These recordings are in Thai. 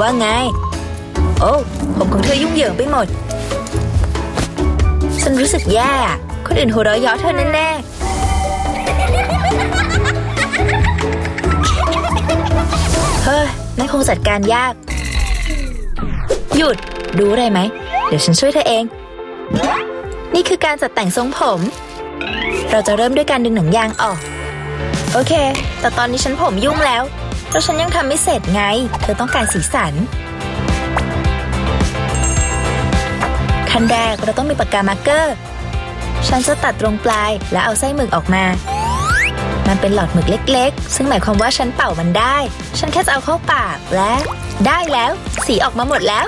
ว่าไง โอ้ผมของเธอยุ่งเหยิงไปหมด ฉันรู้สึกแย่คนอื่นหัวเราะเยาะเธอแน่ๆเฮ้ยนั่นคงจัดการยาก หยุดรู้อะไรไหม เดี๋ยวฉันช่วยเธอเอง นี่คือการจัดแต่งทรงผม เราจะเริ่มด้วยการดึงหนังยางออก โอเค แต่ตอนนี้ฉันผมยุ่งแล้ว เพราะฉันยังทำไม่เสร็จไง เธอต้องการสีสัน ขั้นแรกเราต้องมีปากกามาร์กเกอร์ ฉันจะตัดตรงปลายและเอาไส้หมึกออกมา มันเป็นหลอดหมึกเล็กๆ ซึ่งหมายความว่าฉันเป่ามันได้ ฉันแค่จะเอาเข้าปากและ ได้แล้ว สีออกมาหมดแล้ว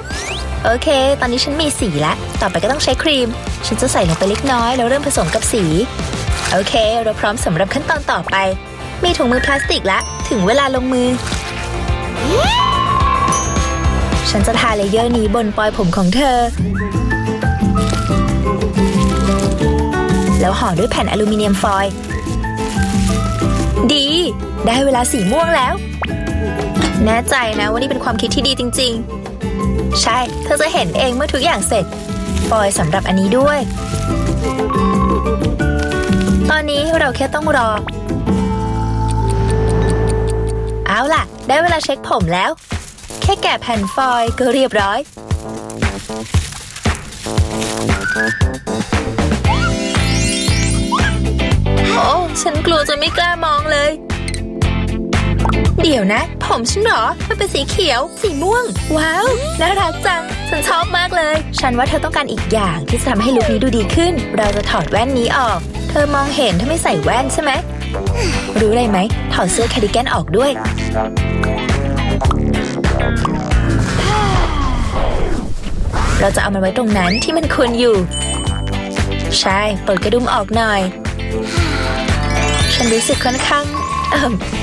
โอเค ตอนนี้ฉันมีสีแล้ว ต่อไปก็ต้องใช้ครีม ฉันจะใส่ลงไปเล็กน้อยแล้วเริ่มผสมกับสี โอเค เราพร้อมสำหรับขั้นตอนต่อไป มีถุงมือพลาสติกแล้ว ถึงเวลาลงมือ ฉันจะทาเลเยอร์นี้บนปลอยผมของเธอ แล้วห่อด้วยแผ่นอลูมิเนียมฟอยล์ ดี ได้เวลาสีม่วงแล้ว แน่ใจนะว่านี่เป็นความคิดที่ดีจริง ๆ ใช่ เธอจะเห็นเองเมื่อทุกอย่างเสร็จฟอยสำหรับอันนี้ด้วย ตอนนี้เราแค่ต้องรอ เอาล่ะ ได้เวลาเช็คผมแล้ว แค่แกะแผ่นฟอยล์ก็เรียบร้อย โอ้ฉันกลัวจะไม่กล้ามองเลย เดี๋ยวนะ ผมฉันเหรอ มันเป็นสีเขียว สีม่วง ว้าว น่ารักจัง ฉันชอบมากเลย ฉันว่าเธอต้องการอีกอย่างที่จะทำให้ลุคนี้ดูดีขึ้น เราจะถอดแว่นนี้ออก เธอมองเห็นถ้าไม่ใส่แว่นใช่ไหม รู้อะไรไหม ถอดเสื้อแคดิแกนออกด้วย เราจะเอามันไว้ตรงนั้นที่มันควรอยู่ ใช่ เปิดกระดุมออกหน่อย ฉันรู้สึกค่อนข้าง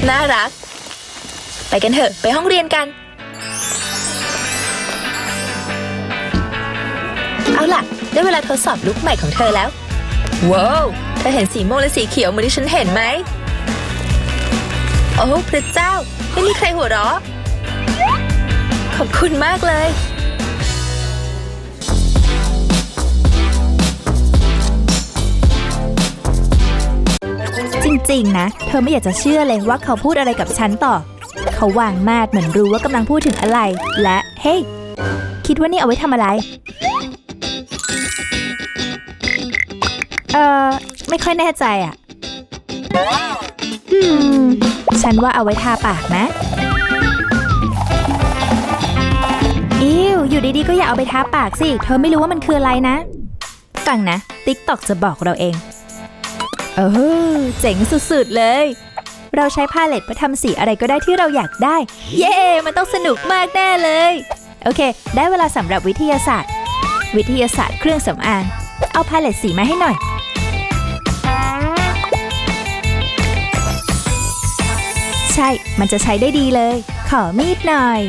น่ารัก ไปกันเถอะ ไปห้องเรียนกัน เอาล่ะ ได้เวลาทดสอบลุคใหม่ของเธอแล้ว ว้าว อเห็นสีม่วงและสีเขียวเหมือนที่ฉันเห็นไหม โอ้พระเจ้า ไม่มีใครหัวเราะ ขอบคุณมากเลยจริงๆ นะ เธอไม่อยากจะเชื่อเลยว่าเขาพูดอะไรกับฉันต่อ เขาวางมาดเหมือนรู้ว่ากำลังพูดถึงอะไร และ เฮ้ย คิดว่านี่เอาไว้ทำอะไร เอ่อ ไม่ค่อยแน่ใจอะอืม ฉันว่าเอาไว้ทาปากนะ อิวอยู่ดีๆ ก็อย่าเอาไปทาปากสิ เธอไม่รู้ว่ามันคืออะไรนะ ฟังนะ ติ๊กตอกจะบอกเราเอง เออ เจ๋งสุดๆเลย เราใช้พาเลตมาทำสีอะไรก็ได้ที่เราอยากได้ เย้ มันต้องสนุกมากแน่เลย โอเค ได้เวลาสำหรับวิทยาศาสตร์ วิทยาศาสตร์เครื่องสำอาง เอาพาเลตสีมาให้หน่อย ช่ มันจะใช้ได้ดีเลย ขอมีดหน่อย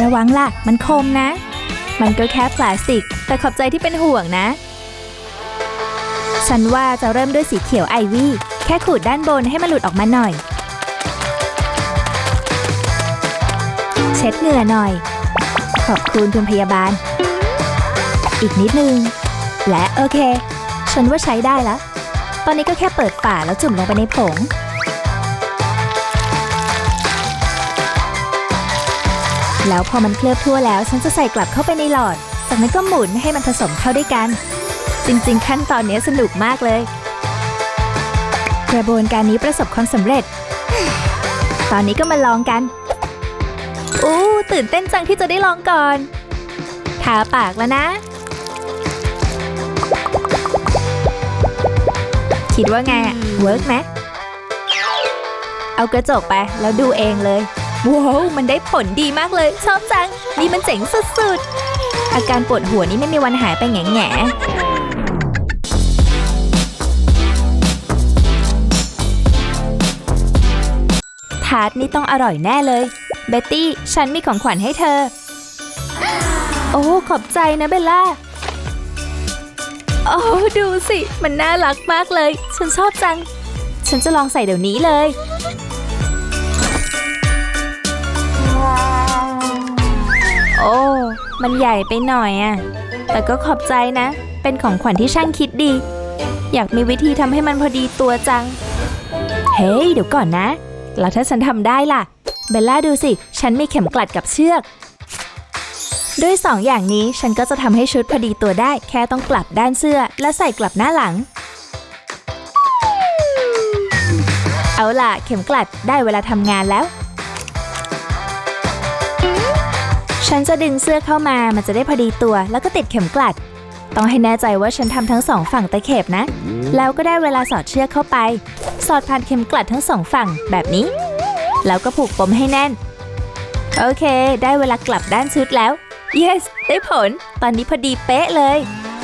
ระวังล่ะ มันคมนะ มันก็แค่พลาสติก แต่ขอบใจที่เป็นห่วงนะ ฉันว่าจะเริ่มด้วยสีเขียวไอวี่ แค่ขูดด้านบนให้มันหลุดออกมาหน่อย เช็ดเหงื่อหน่อย ขอบคุณคุณพยาบาล อีกนิดนึง และโอเค ฉันว่าใช้ได้แล้ว ตอนนี้ก็แค่เปิดฝาแล้วจุ่มลงไปในผง แล้วพอมันเคลือบทั่วแล้วฉันจะใส่กลับเข้าไปในหลอด จากนั้นก็หมุนให้มันผสมเข้าด้วยกัน จริง ๆ ขั้นตอนนี้สนุกมากเลย กระบวนการนี้ประสบความสำเร็จ ตอนนี้ก็มาลองกันอู้ตื่นเต้นจังที่จะได้ลองก่อนทาปากแล้วนะ คิดว่าไงอะเวิร์กไหมเอากระจกไปแล้วดูเองเลย ว้าวมันได้ผลดีมากเลย ชอบจัง นี่มันเจ๋งสุดๆ อาการปวดหัวนี่ไม่มีวันหายไปแง่แง่ทาร์ตนี่ต้องอร่อยแน่เลย เบตตี้ ฉันมีของขวัญให้เธอ โอ้ ขอบใจนะเบลล่า โอ้ดูสิ มันน่ารักมากเลย ฉันชอบจัง ฉันจะลองใส่เดี๋ยวนี้เลย อ้ มันใหญ่ไปหน่อยอะแต่ก็ขอบใจนะ เป็นของขวัญที่ช่างคิดดี อยากมีวิธีทำให้มันพอดีตัวจัง เฮ้ย เดี๋ยวก่อนนะ แล้วถ้าฉันทำได้ล่ะ เบลล่าดูสิ ฉันมีเข็มกลัดกับเชือก ด้วยสองอย่างนี้ฉันก็จะทำให้ชุดพอดีตัวได้ แค่ต้องกลับด้านเสื้อ และใส่กลับหน้าหลัง เอาล่ะ เข็มกลัดได้เวลาทำงานแล้ว ฉันจะดึงเสื้อเข้ามา มันจะได้พอดีตัว แล้วก็ติดเข็มกลัด ต้องให้แน่ใจว่าฉันทำทั้งสองฝั่งตะเข็บนะ แล้วก็ได้เวลาสอดเชือกเข้าไป สอดผ่านเข็มกลัดทั้งสองฝั่งแบบนี้ แล้วก็ผูกปมให้แน่น โอเค ได้เวลากลับด้านชุดแล้ว yes ได้ผล ตอนนี้พอดีเป๊ะเลย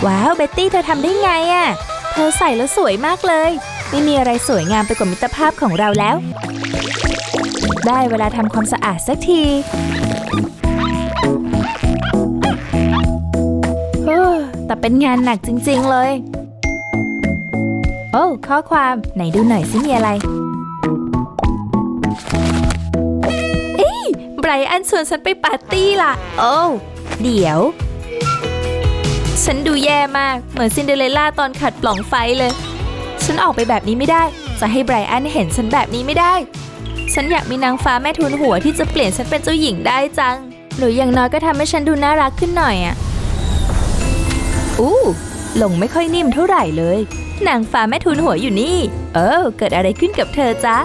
ว้าว เบ็ตตี้เธอทำได้ไงอะ่ะ เธอใส่แล้วสวยมากเลย ไม่มีอะไรสวยงามไปกว่ามิตรภาพของเราแล้ว ได้เวลาทำความสะอาดสักที แต่เป็นงานหนักจริง ๆ เลย โอ้ข้อความไหนดูหน่อยสิมีอะไรเอ้ยไบรอันชวนฉันไปปาร์ตี้ล่ะ โอ้เดี๋ยว ฉันดูแย่มาก เหมือนซินเดอเรลล่าตอนขัดปล่องไฟเลย ฉันออกไปแบบนี้ไม่ได้ จะให้ไบรอันเห็นฉันแบบนี้ไม่ได้ ฉันอยากมีนางฟ้าแม่ทุนหัวที่จะเปลี่ยนฉันเป็นเจ้าหญิงได้จัง หรืออย่างน้อยก็ทำให้ฉันดูน่ารักขึ้นหน่อยอะ อู้ลงไม่ค่อยนิ่มเท่าไหร่เลย นางฟ้าแม่ทุนหัวอยู่นี่ เออ เกิดอะไรขึ้นกับเธอจ๊ะ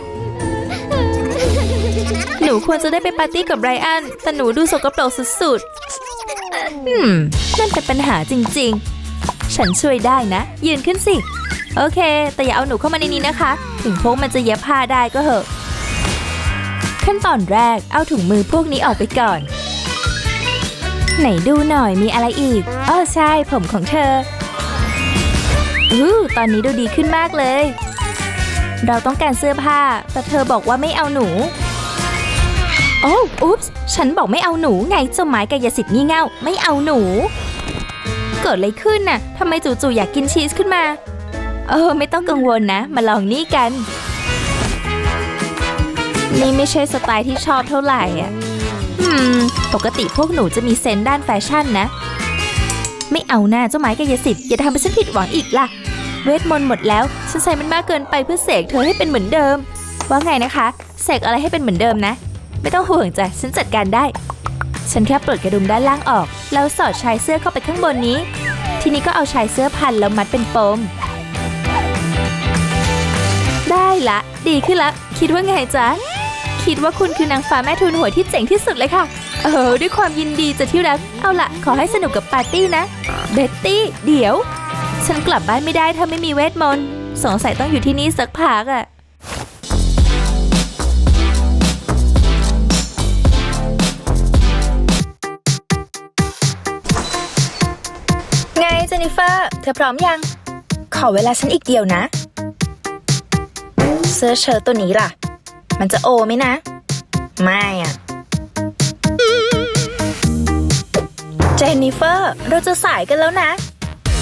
หนูควรจะได้ไปปาร์ตี้กับไรอัน แต่หนูดูสกปรกสุดๆอืม นั่นเป็นปัญหาจริงๆ ฉันช่วยได้นะ ยืนขึ้นสิ โอเค แต่อย่าเอาหนูเข้ามาในนี้นะคะ ถึงพวกมันจะเย็บผ้าได้ก็เหอะ ขั้นตอนแรก เอาถุงมือพวกนี้ออกไปก่อน ไหนดูหน่อยมีอะไรอีกอ้อใช่ผมของเธออู้ตอนนี้ดูดีขึ้นมากเลย เราต้องการเสื้อผ้า แต่เธอบอกว่าไม่เอาหนู โอ้อุ๊ปส์ฉันบอกไม่เอาหนูไงเจ้าไม้กายสิทธิ์งี่เง่าไม่เอาหนู เกิดอะไรขึ้นน่ะทำไมจู่ๆอยากกินชีสขึ้นมา เออ ไม่ต้องกังวลนะ มาลองนี่กัน นี่ไม่ใช่สไตล์ที่ชอบเท่าไหร่อะ อืม ปกติพวกหนูจะมีเซนด้านแฟชั่นนะ ไม่เอาหน้าเจ้าไม้กายสิทธิ์อย่าทำให้ฉันผิดหวังอีกล่ะ เวทมนต์หมดแล้ว ฉันใช้มันมากเกินไปเพื่อเสกเธอให้เป็นเหมือนเดิม ว่าไงนะคะเสกอะไรให้เป็นเหมือนเดิมนะ ไม่ต้องห่วงจ้ะฉันจัดการได้ ฉันแค่เปลดกระดุมด้านล่างออก แล้วสอดชายเสื้อเข้าไปข้างบนนี้ ทีนี้ก็เอาชายเสื้อพันแล้วมัดเป็นปม ได้ละ ดีขึ้นละ คิดว่าไงจ๊ะ คิดว่าคุณคือนางฟ้าแม่ทุนหัวที่เจ๋งที่สุดเลยค่ะ เออ ด้วยความยินดีจะที่รัก เอาละขอให้สนุกกับปาร์ตี้นะ เบ็ตตี้ เดี๋ยว ฉันกลับบ้านไม่ได้ถ้าไม่มีเวทมนต์ สงสัยต้องอยู่ที่นี่สักพักอะไงเจนนิเฟอร์ เธอพร้อมยัง ขอเวลาฉันอีกเดียวนะ เสื้อเชิ้ตตัวนี้ล่ะ มันจะโอไหมนะ ไม่อะเจนนิเฟอร์ เราจะสายกันแล้วนะ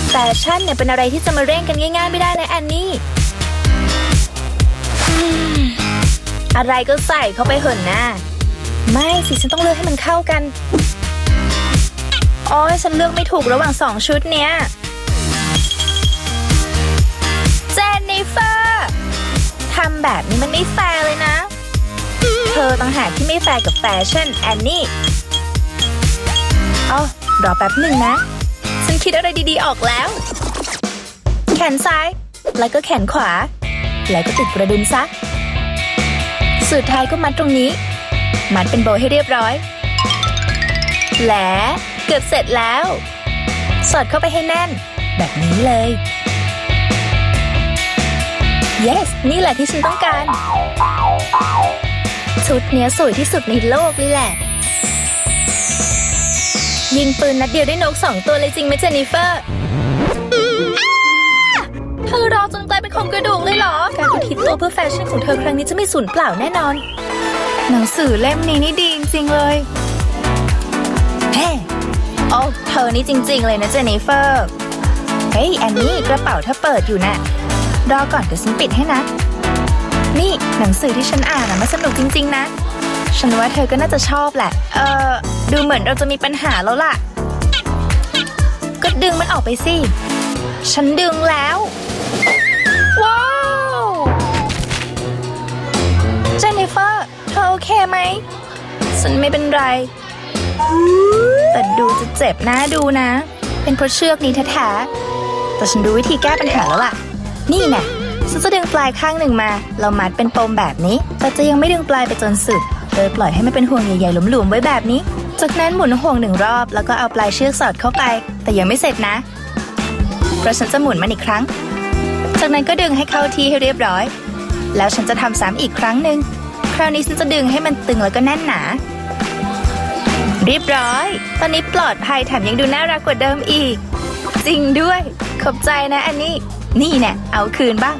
แฟชั่นเนี่ยเป็นอะไรที่จะมาเร่งกันง่ายๆไม่ได้นะแอนนี่ อะไรก็ใส่เข้าไปเหินนะไม่สิฉันต้องเลือกให้มันเข้ากันโอ้ยฉันเลือกไม่ถูกระหว่างสองชุดเนี้ย เจนนิเฟอร์ำแบบนี้มันไม่แฟร์เลยนะ เธอต่างหากที่ไม่แฟร์กับแฟชั่นแอนนี่อ๋อรอแป๊บหนึ่งนะ ฉันคิดอะไรดีๆออกแล้ว แขนซ้าย แล้วก็แขนขวา แล้วก็ติดกระดุมซะ สุดท้ายก็มัดตรงนี้ มัดเป็นโบให้เรียบร้อยแหลเกือบเสร็จแล้ว สอดเข้าไปให้แน่น แบบนี้เลย yes นี่แหละที่ฉันต้องการ ชุดเนี้ยสวยที่สุดในโลกเลยแหละ ยิงปืนนัดเดียวได้นกสองตัวเลยจริงไหมเจนนิเฟอร์เธอรอจนกลายเป็นโครงกระดูกเลยเหรอ การอุทิศตัวเพื่อแฟชั่นของเธอครั้งนี้จะไม่สูญเปล่าแน่นอน หนังสือเล่มนี้นี่ดีจริงๆเลยเฮ้โอ้เธอนี่จริง ๆ เลยนะเจนนิเฟอร์ เฮ้ยแอนนี่กระเป๋าเธอเปิดอยู่นะ่ะ รอก่อนเดี๋ยวฉันปิดให้นะ นี่หนังสือที่ฉันอ่านนะมันสนุกจริง ๆ นะ ฉันว่าเธอก็น่าจะชอบแหละ เออดูเหมือนเราจะมีปัญหาแล้วล่ะ ก็ดึงมันออกไปสิ ฉันดึงแล้ว ว้าวเจนนิเฟอร์เธอโอเคไหม ฉันไม่เป็นไร แต่ดูจะเจ็บนะดูนะ เป็นเพราะเชือกนี้แท้ๆแต่ฉันรู้วิธีแก้ปัญหาแล้วล่ะ นี่นะฉันจะดึงปลายข้างหนึ่งมา เรามัดเป็นปมแบบนี้ แต่จะยังไม่ดึงปลายไปจนสุด โดยปล่อยให้มันเป็นห่วงใหญ่ๆหลวมๆไว้แบบนี้ จากนั้นหมุนห่วงหนึ่งรอบ แล้วก็เอาปลายเชือกสอดเข้าไป แต่ยังไม่เสร็จนะ เพราะฉันจะหมุนมันอีกครั้ง จากนั้นก็ดึงให้เข้าที่ให้เรียบร้อย แล้วฉันจะทำซ้ำอีกครั้งหนึ่ง คราวนี้ฉันจะดึงให้มันตึงแล้วก็แน่นหนา เรียบร้อย ตอนนี้ปลอดภัยแถมยังดูน่ารักกว่าเดิมอีก จริงด้วย ขอบใจนะอันนี้ นี่แน่เอาคืนบ้าง